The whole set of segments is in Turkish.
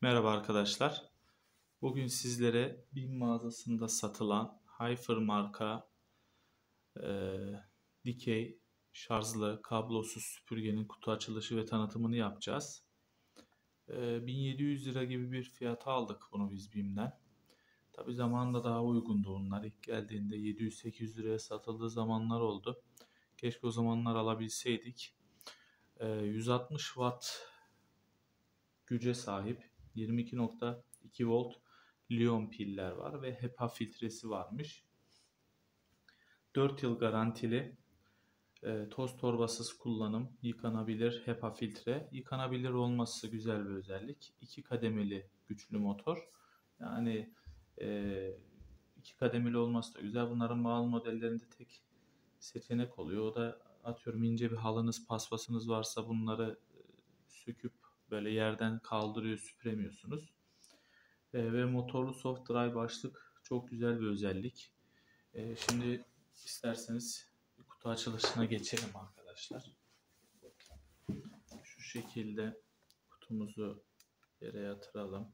Merhaba arkadaşlar. Bugün sizlere BİM mağazasında satılan Hyper marka e, dikey şarjlı kablosuz süpürgenin kutu açılışı ve tanıtımını yapacağız. E, 1700 lira gibi bir fiyata aldık bunu biz BİM'den. Tabi zamanında daha uygundu onlar. İlk geldiğinde 700-800 liraya satıldığı zamanlar oldu. Keşke o zamanlar alabilseydik. E, 160 watt güce sahip 22.2 volt liyon piller var ve HEPA filtresi varmış. 4 yıl garantili e, toz torbasız kullanım, yıkanabilir HEPA filtre. Yıkanabilir olması güzel bir özellik. 2 kademeli güçlü motor. Yani e, iki kademeli olması da güzel. Bunların bağlı modellerinde tek seçenek oluyor. O da atıyorum ince bir halınız, paspasınız varsa bunları e, söküp böyle yerden kaldırıyor, süpüremiyorsunuz. E, ve motorlu soft dry başlık çok güzel bir özellik. E, şimdi isterseniz kutu açılışına geçelim arkadaşlar. Şu şekilde kutumuzu yere yatıralım.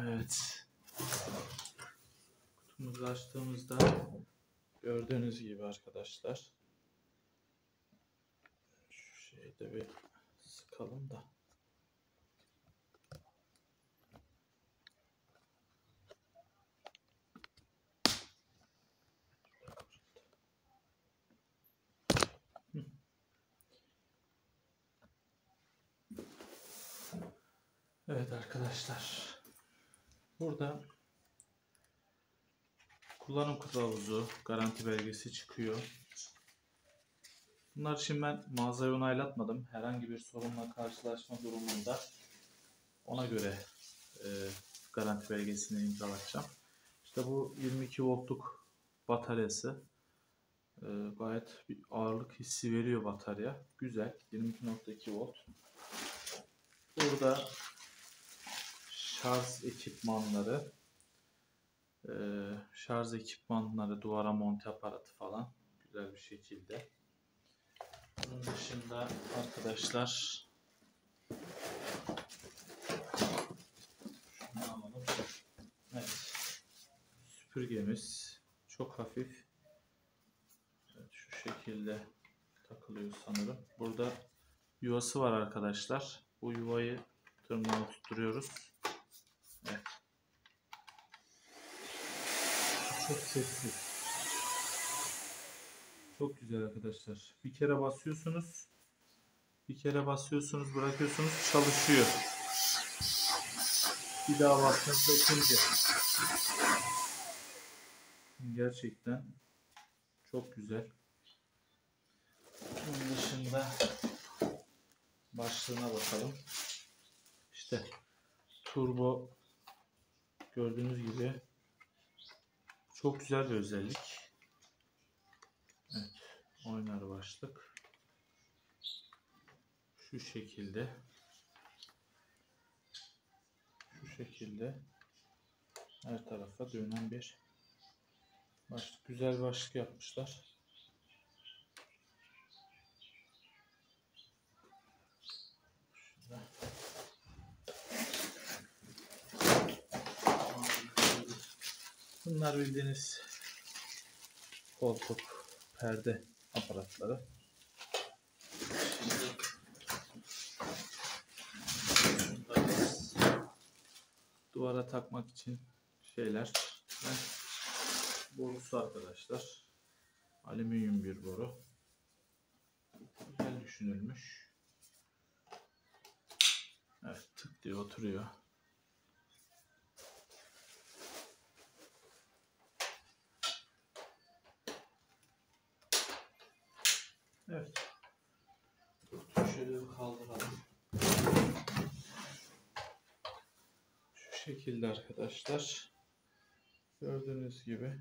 Evet. Kutumuzu açtığımızda gördüğünüz gibi arkadaşlar şeyde bir sıkalım da Evet arkadaşlar. Burada kullanım kılavuzu, garanti belgesi çıkıyor. Bunlar için ben mağazayı onaylatmadım. Herhangi bir sorunla karşılaşma durumunda ona göre e, garanti belgesini imzalatacağım. İşte bu 22 voltluk bataryası e, gayet bir ağırlık hissi veriyor batarya. Güzel. 22.2 volt. Burada şarj ekipmanları, e, şarj ekipmanları, duvara monte aparatı falan güzel bir şekilde. Bunun dışında arkadaşlar şunu alalım. Evet. Süpürgemiz çok hafif. Evet, şu şekilde takılıyor sanırım. Burada yuvası var arkadaşlar. Bu yuvayı tırnağa tutturuyoruz. Evet. Çok sessiz. Çok güzel arkadaşlar. Bir kere basıyorsunuz. Bir kere basıyorsunuz, bırakıyorsunuz, çalışıyor. Bir daha bastığınızda ikinci. Gerçekten çok güzel. Bunun dışında başlığına bakalım. İşte turbo gördüğünüz gibi çok güzel bir özellik. Oynar başlık. Şu şekilde. Şu şekilde her tarafa dönen bir başlık. Güzel başlık yapmışlar. Bunlar bildiğiniz koltuk, perde aparatları. duvara takmak için şeyler. Borusu arkadaşlar. Alüminyum bir boru. Güzel düşünülmüş. Evet tık diye oturuyor. şekilde arkadaşlar. Gördüğünüz gibi.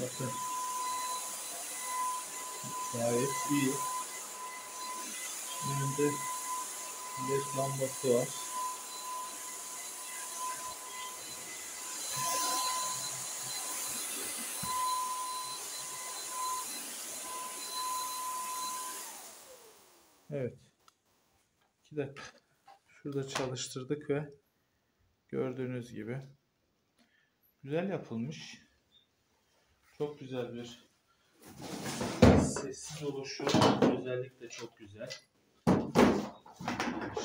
Bakın. Gayet iyi. Önünde led lambası var. Evet. 2 dakika. Şurada çalıştırdık ve gördüğünüz gibi güzel yapılmış. Çok güzel bir sessiz oluşu özellikle çok güzel.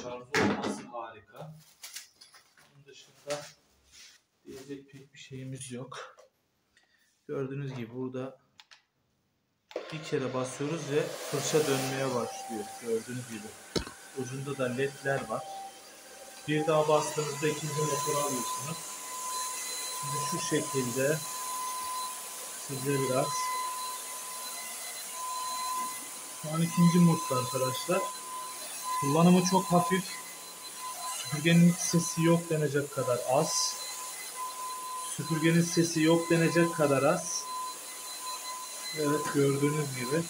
Şarj olması harika. Onun dışında diyecek pek bir şeyimiz yok. Gördüğünüz gibi burada bir kere basıyoruz ve fırça dönmeye başlıyor. Gördüğünüz gibi. Ucunda da ledler var. Bir daha bastığınızda ikinci motoru alıyorsunuz. Şimdi şu şekilde size biraz şu an ikinci modda arkadaşlar. Kullanımı çok hafif. Süpürgenin sesi yok denecek kadar az. Süpürgenin sesi yok denecek kadar az. Evet gördüğünüz gibi.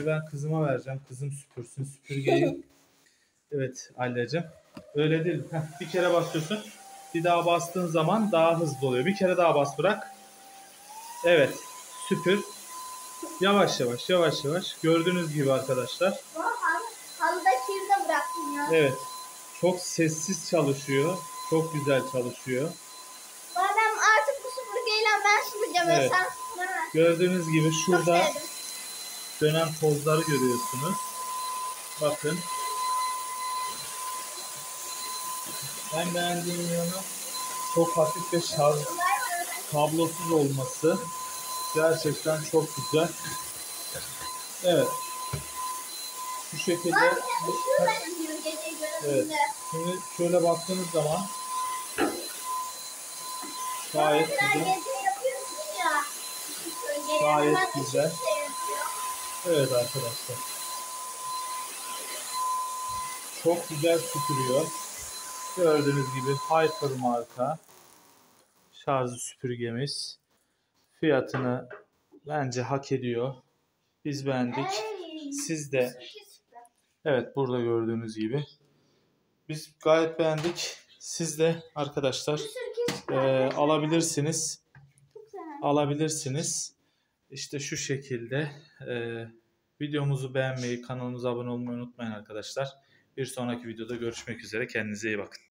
Şimdi ben kızıma vereceğim. Kızım süpürsün süpürgeyi. Evet Alyacığım. Öyle değil. Heh, bir kere basıyorsun. Bir daha bastığın zaman daha hızlı oluyor. Bir kere daha bas bırak. Evet. Süpür. Yavaş yavaş yavaş yavaş. Gördüğünüz gibi arkadaşlar. Halı, halıda kirde bıraktım ya. Evet. Çok sessiz çalışıyor. Çok güzel çalışıyor. Babam artık bu süpürgeyle ben süpüreceğim. Evet. Sen süpürme. Gördüğünüz gibi Çok şurada sevdim. Dönen tozları görüyorsunuz. Bakın. En beğendiğim yanı çok hafif ve şarj kablosuz olması. Gerçekten çok güzel. Evet. Şu şekilde gece görüntüsünde. şimdi şöyle baktığınız zaman gayet güzel. Gayet güzel. Evet arkadaşlar. Çok güzel süpürüyor. Gördüğünüz gibi Hyper marka şarjlı süpürgemiz. Fiyatını bence hak ediyor. Biz beğendik. Siz de evet burada gördüğünüz gibi. Biz gayet beğendik. Siz de arkadaşlar eee, alabilirsiniz. Alabilirsiniz. İşte şu şekilde e, videomuzu beğenmeyi, kanalımıza abone olmayı unutmayın arkadaşlar. Bir sonraki videoda görüşmek üzere. Kendinize iyi bakın.